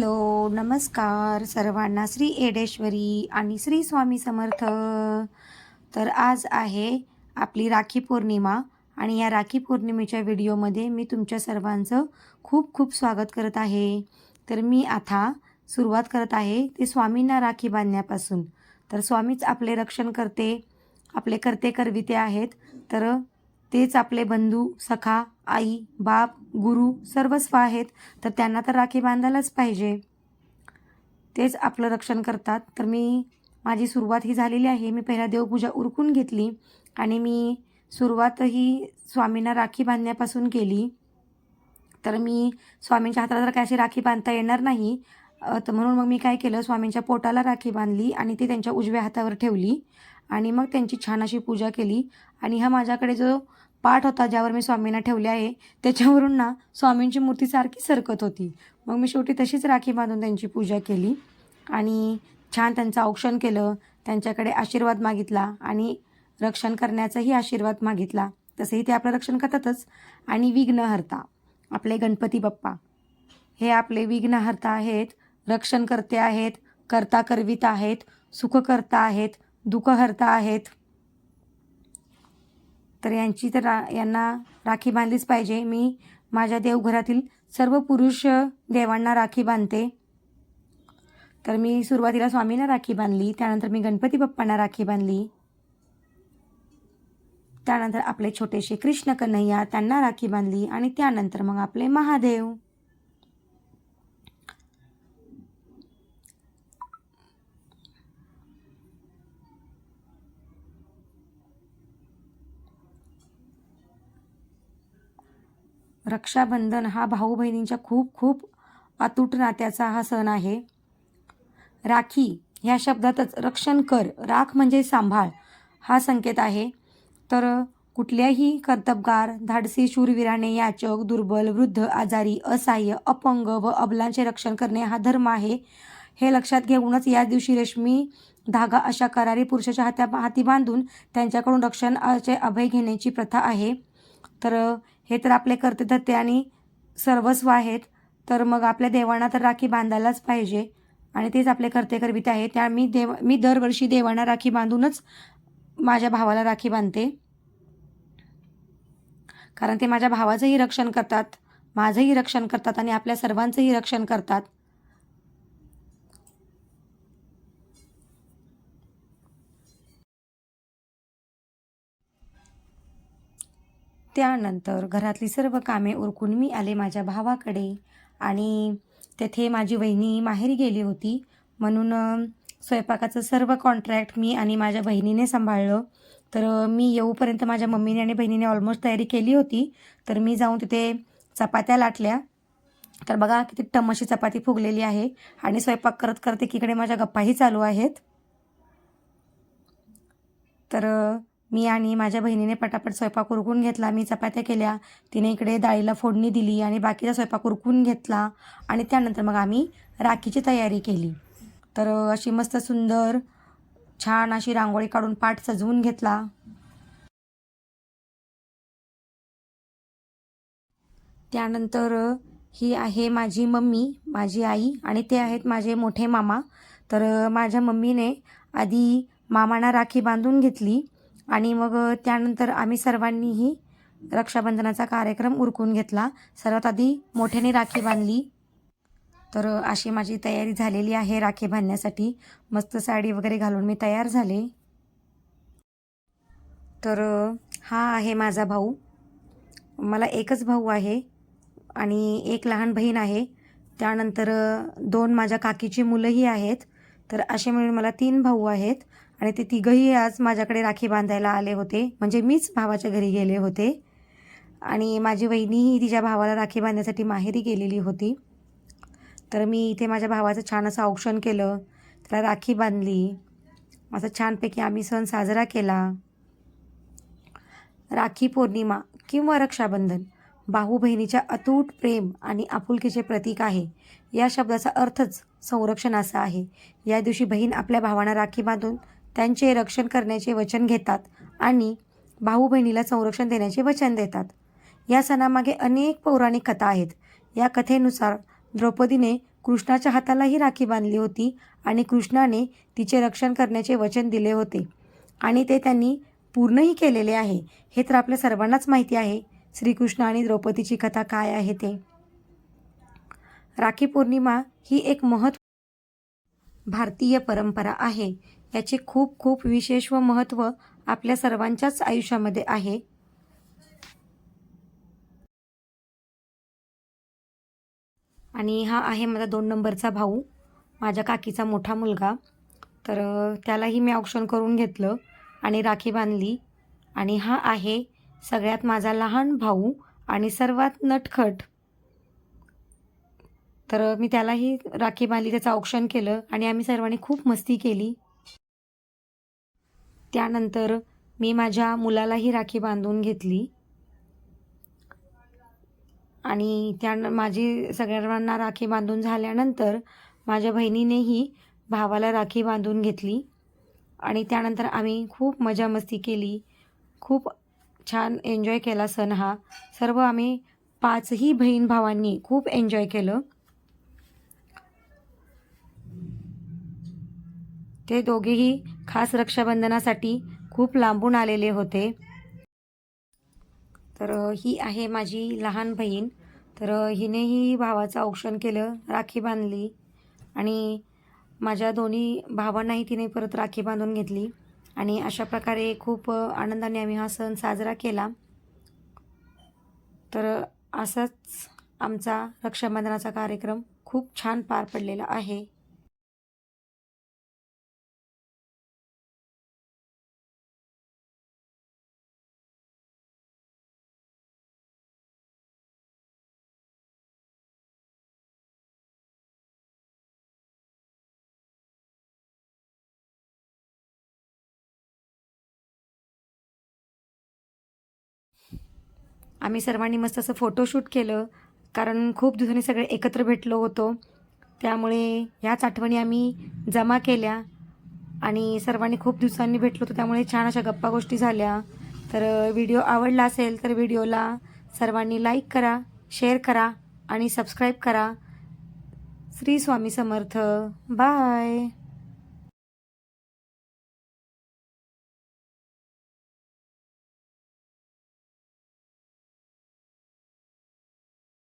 Hello नमस्कार सर्वांना. श्री एडेश्वरी आणि श्री स्वामी समर्थ. तर आज आहे आपली राखी पौर्णिमा आणि या राखी पौर्णिमेच्या व्हिडिओमध्ये मी तुमच्या सर्वांचं खूप खूप स्वागत करत आहे. तर मी आता सुरुवात करत आहे ते स्वामींना राखी बांधण्यापासून. तर स्वामीच आपले रक्षण करते. आपले करते करविते आहेत. तर तेच आपले बंधू सखा आई बाप गुरु सर्वस्व आहेत तर त्यांना तर राखी बांधायलाच पाहिजे. तेच आपलं रक्षण करतात. तर मी माझी सुरुवात ही झालेली आहे. मी पहिला देवपूजा उरकून घेतली आणि मी सुरुवात ही स्वामींना राखी बांधण्यापासून केली. तर मी स्वामींच्या हाताला जर काय अशी राखी बांधता येणार नाही. तर म्हणून मग मी काय केलं स्वामींच्या पोटाला राखी बांधली आणि ती त्यांच्या उजव्या हातावर ठेवली आणि मग त्यांची छान अशी पूजा केली. आणि हा माझ्याकडे जो पाठ होता ज्यावर मी स्वामींना ठेवले आहे त्याच्यावरून ना स्वामींची मूर्ती सारखी सरकत होती. मग मी शेवटी तशीच राखी बांधून त्यांची पूजा केली आणि छान त्यांचं औक्षण केलं त्यांच्याकडे आशीर्वाद मागितला आणि रक्षण करण्याचाही आशीर्वाद मागितला. तसेही ते आपलं रक्षण करतातच. आणि विघ्नहर्ता आपले गणपती बाप्पा हे आपले विघ्नहर्ता आहेत रक्षण करते आहेत करता करवित आहेत सुखकर्ता आहेत दुःखहर्ता आहेत. तर यांची तर रा यांना राखी बांधलीच पाहिजे. मी माझ्या देवघरातील सर्व पुरुष देवांना राखी बांधते. तर मी सुरुवातीला स्वामींना राखी बांधली त्यानंतर मी गणपती बाप्पांना राखी बांधली. त्यानंतर आपले छोटेसे कृष्ण कन्हैया त्यांना राखी बांधली आणि त्यानंतर मग आपले महादेव. रक्षाबंधन हा भाऊ बहिणींच्या खूप खूप अतूट नात्याचा हा सण आहे. राखी ह्या शब्दातच रक्षण कर राख म्हणजे सांभाळ हा संकेत आहे. तर कुठल्याही कर्तबगार धाडसी शूरवीराने याचक दुर्बल वृद्ध आजारी असहाय्य अपंग व अबलांचे रक्षण करणे हा धर्म आहे. हे लक्षात घेऊनच या दिवशी रेशमी धागा अशा करारी पुरुषाच्या हात्या हाती बांधून त्यांच्याकडून रक्षणाचे अभय घेण्याची प्रथा आहे. तर हे तर आपले कर्तृत्य आणि सर्वस्व आहेत. तर मग आपल्या देवांना तर राखी बांधायलाच पाहिजे. आणि तेच आपले कर्ते आहे. त्या मी देव मी दरवर्षी देवांना राखी बांधूनच माझ्या भावाला राखी बांधते. कारण ते माझ्या भावाचंही रक्षण करतात माझंही रक्षण करतात आणि आपल्या सर्वांचंही रक्षण करतात. त्यानंतर घरातली सर्व कामे उरकून मी आले माझ्या भावाकडे. आणि तेथे माझी वहिनी माहेरी गेली होती. म्हणून स्वयंपाकाचं सर्व कॉन्ट्रॅक्ट मी आणि माझ्या बहिणीने सांभाळलं. तर मी येऊपर्यंत माझ्या मम्मीने आणि बहिणीने ऑलमोस्ट तयारी केली होती. तर मी जाऊन तिथे चपात्या लाटल्या. तर बघा किती टम अशी चपाती फुगलेली आहे आणि स्वयंपाक करत करत एकीकडे माझ्या गप्पाही चालू आहेत. तर मी आणि माझ्या बहिणीने पटापट स्वयंपाक उरकून घेतला. मी चपात्या केल्या. तिने इकडे डाळीला फोडणी दिली आणि बाकीचा स्वयंपाक उरकून घेतला आणि त्यानंतर मग आम्ही राखीची तयारी केली. तर अशी मस्त सुंदर छान अशी रांगोळी काढून पाठ सजवून घेतला. त्यानंतर ही आहे माझी मम्मी माझी आई आणि ते आहेत माझे मोठे मामा. तर माझ्या मम्मीने आधी मामांना राखी बांधून घेतली. आणि मग त्यानंतर आम्ही सर्वांनीही रक्षाबंधनाचा कार्यक्रम उरकून घेतला. सर्वात आधी मोठ्याने राखी बांधली. तर अशी माझी तयारी झालेली आहे राखी बांधण्यासाठी. मस्त साडी वगैरे घालून मी तयार झाले. तर हा आहे माझा भाऊ. मला एकच भाऊ आहे आणि एक लहान बहीण आहे. त्यानंतर दोन माझ्या काकीची मुलंही आहेत. तर असे मिळून मला तीन भाऊ आहेत. आणि ते तिघंही आज माझ्याकडे राखी बांधायला आले होते. म्हणजे मीच भावाच्या घरी गेले होते. आणि माझी वहिनीही तिच्या भावाला राखी बांधण्यासाठी माहेरी गेलेली होती. तर मी इथे माझ्या भावाचं छान असं औक्षण केलं. त्याला राखी बांधली. असं छानपैकी आम्ही सण साजरा केला. राखी पौर्णिमा किंवा रक्षाबंधन भाऊ बहिणीच्या अतूट प्रेम आणि आपुलकीचे प्रतीक आहे. या शब्दाचा अर्थच संरक्षण असा आहे. या दिवशी बहीण आपल्या भावांना राखी बांधून त्यांचे रक्षण करण्याचे वचन घेतात आणि भाऊ बहिणीला संरक्षण देण्याचे वचन देतात. या सणामागे अनेक पौराणिक कथा आहेत. या कथेनुसार द्रौपदीने कृष्णाच्या हातालाही राखी बांधली होती आणि कृष्णाने तिचे रक्षण करण्याचे वचन दिले होते आणि ते त्यांनी पूर्णही केलेले आहे हे तर आपल्या सर्वांनाच माहिती आहे. श्रीकृष्ण आणि द्रौपदीची कथा काय आहे ते? राखी पौर्णिमा ही एक महत्त्व भारतीय परंपरा आहे. याचे खूप खूप विशेष व महत्त्व आपल्या सर्वांच्याच आयुष्यामध्ये आहे. आणि हा आहे माझा दोन नंबरचा भाऊ माझ्या काकीचा मोठा मुलगा. तर त्यालाही मी औक्षण करून घेतलं आणि राखी बांधली. आणि हा आहे सगळ्यात माझा लहान भाऊ आणि सर्वात नटखट. तर मी त्यालाही राखी बांधली त्याचं औक्षण केलं आणि आम्ही सर्वांनी खूप मस्ती केली. त्यानंतर मी माझ्या मुलालाही राखी बांधून घेतली. आणि त्या माझी सगळ्यांना राखी बांधून झाल्यानंतर माझ्या बहिणीनेही भावाला राखी बांधून घेतली. आणि त्यानंतर आम्ही खूप मजा मस्ती केली. खूप छान एन्जॉय केला सण हा. सर्व आम्ही पाचही बहीण भावांनी खूप एन्जॉय केलं. ते दोघेही खास रक्षाबंधनासाठी खूप लांबून आलेले होते. तर ही आहे माझी लहान बहीण. तर हिनेही भावाचं औक्षण केलं राखी बांधली आणि माझ्या दोन्ही भावांनाही तिने परत राखी बांधून घेतली आणि अशा प्रकारे खूप आनंदाने आम्ही हा सण साजरा केला. तर असाच आमचा रक्षाबंधनाचा कार्यक्रम खूप छान पार पडलेला आहे. आम्ही सर्वांनी मस्त असं फोटोशूट केलं. कारण खूप दिवसांनी सगळे एकत्र भेटलो होतो. त्यामुळे ह्याच आठवणी आम्ही जमा केल्या. आणि सर्वांनी खूप दिवसांनी भेटलो होतो. त्यामुळे छान अशा गप्पा गोष्टी झाल्या. तर व्हिडिओ आवडला असेल तर व्हिडिओला सर्वांनी लाईक करा शेअर करा आणि सबस्क्राईब करा. श्री स्वामी समर्थ. बाय